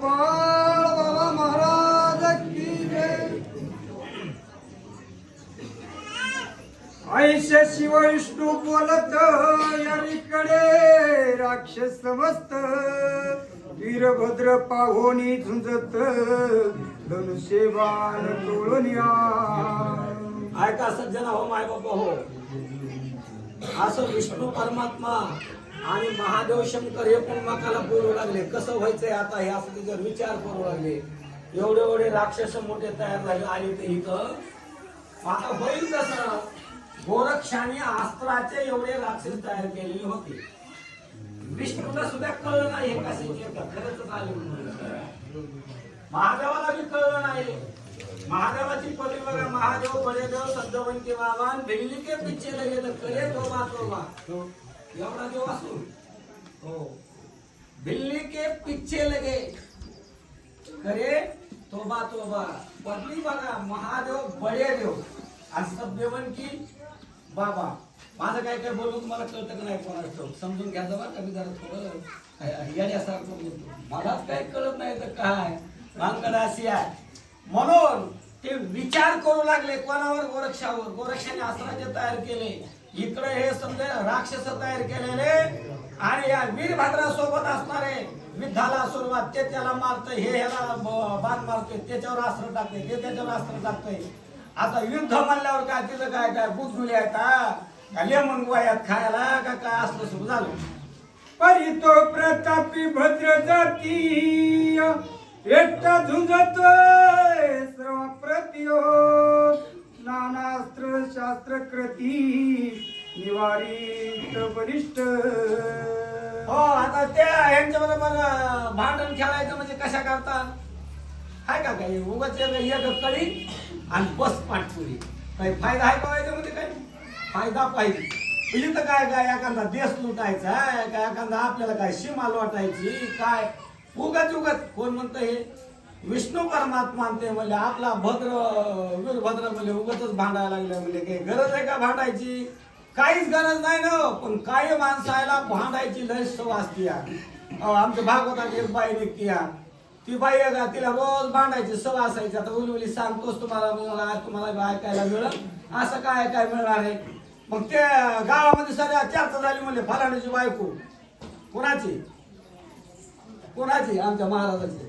गोपाळ बाबा महाराज की जय. ऐश शिव विष्णू बोलत यारीकडे राक्षस समस्त वीरभद्र पाहोनी झुंजत धनुष्यबाण तोळून या. ऐका सज्जना हो माय बाबा हो असं विष्णू परमात्मा आणि महादेव शंकर हे पण मकाला बोलू लागले. कसं व्हायचंय आता हे असं त्याच्यावर विचार करू लागले. एवढे एवढे राक्षस मोठे तयार झाले आले ते इथं आता होईल कसं गोरक्षाने अस्त्राचे एवढे राक्षस तयार केलेले होते. विष्णूला सुद्धा कळलं नाही हे कसे खरंच आले म्हणून. महादेवाला बी कळलं नाही. महादेवाची पदवी बघा. महादेव बडेदेव सद्धवंती बाबा भिल्ली के पिच्छे गेलं. तर करे तो बा एवढा देव असून हो. भिल्ली के पिच्छे लगे. करे तोबा तोबा. पत्नी बघा महादेव बडे देव. आणि सभ्यवन की बाबा. माझं काय काय बोलू तुम्हाला कळतं का नाही कोणाचं? समजून घ्या बा मी जरा थोडं. याड्यासारखं बोलतो. मलाच काही कळत नाही तर काय? भानगड अशी आहे. म्हणून ते विचार करू लागले कोणावर गोरक्षावर. गोरक्षाने अस्त्राचे तयार केले. इकडे हे समजे राक्षस तयार केलेले आणि या वीरभद्रा सोबत असणारे विद्धाला सुरुवात. ते त्याला मारतंय हे ह्याला बाण मारतोय त्याच्यावर अस्त्र टाकते ते त्याच्यावर अस्त्र टाकतोय. आता युद्ध म्हणल्यावर काय तिथं काय काय बुजगुली आहे का लेमन गोयात खायला का काय असलं सुरू झालं? परितो प्रतापी भद्र जाती एकटा झुंजतोय बलिष्ठ हो आता त्या यांच्या बरोबर भांडण खेळायचं म्हणजे कशा करता हाय का काही? उगाच एक कळी आणि बस पाठपुरी. काही फायदा आहे का याच्यामध्ये काही? फायदा पाहिजे. इथं काय काय एखादा देश लुटायचा काय एखादा आपल्याला काय सीमा लोटायची? काय? उगाच उगाच. कोण म्हणतं हे? विष्णू परमात्मा ते म्हणजे आपला भद्र वीरभद्र म्हणजे उगाच भांडायला लागले म्हणजे काही गरज आहे का भांडायची? काहीच गरज नाही ना पण काही माणसायला भांडायची लय सव असते या. अहो, आमच्या भागवतात एक बाई निघती या ती बाई का तिला रोज भांडायची सव असायची. आता उलवली सांगतोच तुम्हाला मला तुम्हाला ऐकायला मिळत असं काय काय मिळणार आहे? मग ते गावामध्ये सगळ्या चर्चा झाली म्हणजे फलाण्याची बायको. कोणाची? कोणाची? आमच्या महाराजाची.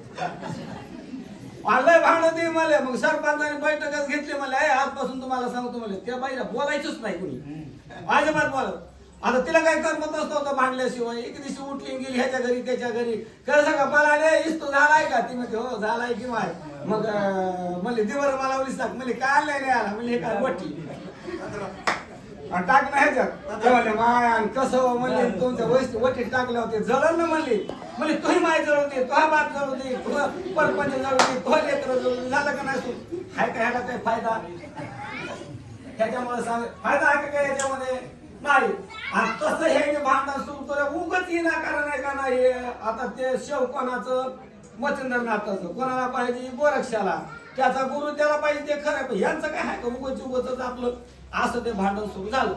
आलंय भांडण दे मला. मग सरपंचाने बैठकच घेतली मला. "ए, आजपासून तुम्हाला सांगतो मला त्या बाईला बोलायचंच नाही कुणी. अजिबात बोलत आता तिला काय करमत नसतं भांडल्याशिवाय. एक दिवशी उठली गेली ह्याच्या घरी त्याच्या घरी. कसं सांगा मला रे इस्तो झालाय का? ती म्हणते हो झालाय की माय. मग अं, म्हणले दिवर मला उलीस टाक म्हणले काय आणलंय रे आला म्हणले हे काय वटी आणि टाक ना ह्याच्यात. ते म्हणले माय आणि कसं म्हणले तुमच्या वस्ती वटीत टाकले होते जळण ना म्हणले. म्हणले तुही माय जळू दे तुहा बाप जळू दे तुझा परपंच जळू दे तुहा लेकर जळू दे झालं का नाही तू हाय का ह्याला काही फायदा? त्याच्यामुळे सांग फायदा आहे का काय याच्यामध्ये नाही. आणि तसं हे भांडण सुरू केलं उगत कारण आहे का नाही आता ते शेव कोणाचं? मच्छिंद्रनाथाचं कोणाला पाहिजे? गोरक्षाला त्याचा गुरु त्याला पाहिजे ते खरं यांचं काय आहे का? उगच उगच आपलं असं ते भांडण सुरू झालं.